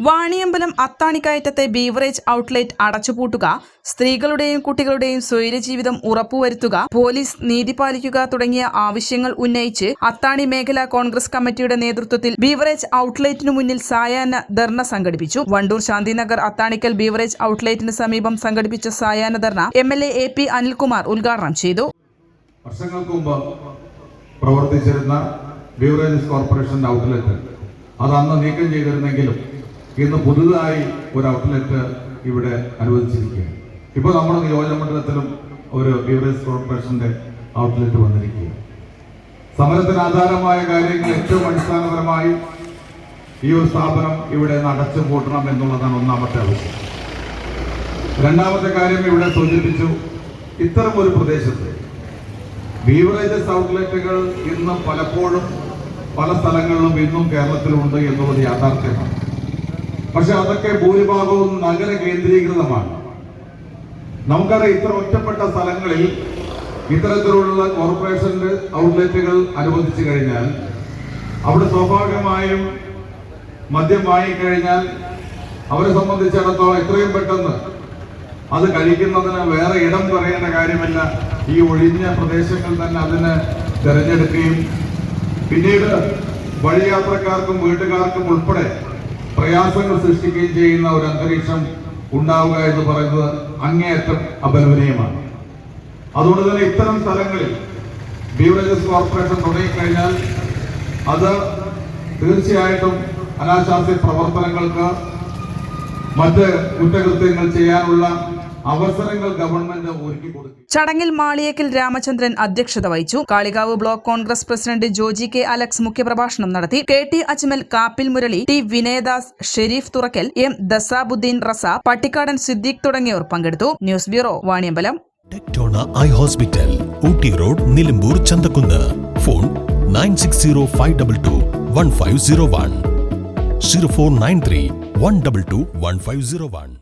Vaniyambalam അത്താണിക്കയറ്റത്തെ beverage outlet അടച്ചുപൂട്ടുക സ്ത്രീകളുടെയും കുട്ടികളുടെയും സ്വൈര്യജീവിതം ഉറപ്പുവരുത്തുക പോലീസ് നീതി പാലിക്കുക തുടങ്ങിയ ആവശ്യങ്ങൾ ഉന്നയിച്ച് അത്താണി മേഖലാ കോൺഗ്രസ് കമ്മിറ്റിയുടെ നേതൃത്വത്തിൽ ബീവറേജ് ഔട്ട്ലെറ്റിനു മുന്നിൽ സായാഹ്ന ധർണ സംഘടിപ്പിച്ചു. വണ്ടൂർ ശാന്തിനഗർ അത്താണിക്കൽ ബീവറേജ് ഔട്ട്ലെറ്റിന് സമീപം സംഘടിപ്പിച്ച സായാഹ്ന ധർണ M L A P Anilkumar ഉദ്ഘാടനം ചെയ്തു. പ്രവർത്തിച്ചിരുന്ന കോർപ്പറേഷൻ ഔട്ട്ലെറ്റ് അത് അന്ന് നീക്കം ചെയ്തിരുന്നെങ്കിലും ഇന്ന് പുതുതായി ഒരു ഔട്ട്ലെറ്റ് ഇവിടെ അനുവദിച്ചിരിക്കുകയാണ്. ഇപ്പോൾ നമ്മുടെ നിയോജകമണ്ഡലത്തിലും ഒരു ബീവറേജ് കോർപ്പറേഷന്റെ ഔട്ട്ലെറ്റ് വന്നിരിക്കുകയാണ്. സമരത്തിന് ആധാരമായ കാര്യങ്ങൾ ഏറ്റവും അടിസ്ഥാനപരമായി ഈ ഒരു സ്ഥാപനം ഇവിടെ നടച്ചു കൂട്ടണം എന്നുള്ളതാണ് ഒന്നാമത്തെ ആവശ്യം. രണ്ടാമത്തെ കാര്യം ഇവിടെ സൂചിപ്പിച്ചു ഇത്തരം ഒരു പ്രദേശത്ത് ബീവറേജസ് ഔട്ട്ലെറ്റുകൾ ഇന്ന് പലപ്പോഴും പല സ്ഥലങ്ങളിലും ഇന്നും കേരളത്തിലുണ്ട് എന്നുള്ളത് യാഥാർത്ഥ്യമാണ്. പക്ഷെ അതൊക്കെ ഭൂരിഭാഗവും നഗര കേന്ദ്രീകൃതമാണ്. നമുക്കറിയാം ഇത്ര ഒറ്റപ്പെട്ട സ്ഥലങ്ങളിൽ ഇത്തരത്തിലുള്ള കോർപ്പറേഷന്റെ ഔട്ട്ലെറ്റുകൾ അനുവദിച്ചു കഴിഞ്ഞാൽ അവിടെ സ്വാഭാവികമായും മദ്യം വാങ്ങിക്കഴിഞ്ഞാൽ അവരെ സംബന്ധിച്ചിടത്തോളം എത്രയും പെട്ടെന്ന് അത് കഴിക്കുന്നതിന് വേറെ ഇടം പറയേണ്ട കാര്യമില്ല. ഈ ഒഴിഞ്ഞ പ്രദേശങ്ങൾ തന്നെ അതിന് തിരഞ്ഞെടുക്കുകയും പിന്നീട് വഴിയാത്രക്കാർക്കും വീട്ടുകാർക്കും ഉൾപ്പെടെ പ്രയാസങ്ങൾ സൃഷ്ടിക്കുകയും ചെയ്യുന്ന ഒരു അന്തരീക്ഷം ഉണ്ടാവുക എന്ന് പറയുന്നത് അങ്ങേയറ്റം അപലപനീയമാണ്. അതുകൊണ്ട് തന്നെ ഇത്തരം സ്ഥലങ്ങളിൽ ബീവറേജസ് കോർപ്പറേഷൻ തുടങ്ങിക്കഴിഞ്ഞാൽ അത് തീർച്ചയായിട്ടും അനാശാസ്യ പ്രവർത്തനങ്ങൾക്ക് മറ്റ് കുറ്റകൃത്യങ്ങൾ ചെയ്യാനുള്ള അവസരങ്ങൾ ഗവൺമെന്റ് ഒരുക്കി കൊടുക്കും. ചടങ്ങിൽ മാളിയേക്കൽ രാമചന്ദ്രൻ അധ്യക്ഷത വഹിച്ചു. Kalikavu block Congress president Joji K Alex മുഖ്യപ്രഭാഷണം നടത്തി. K T Ajmal Kappil Murali T Vinayadas Sherif Thurakkal M Dasabuddin Raza Pattikkadan Siddique തുടങ്ങിയവർ പങ്കെടുത്തു. News bureau Vaniyambalam. Tectona eye hospital Ooty road Nilambur Chanthakkunnu. Phone nine six zero five double two one five zero one. Zero four nine three one double two one five zero one.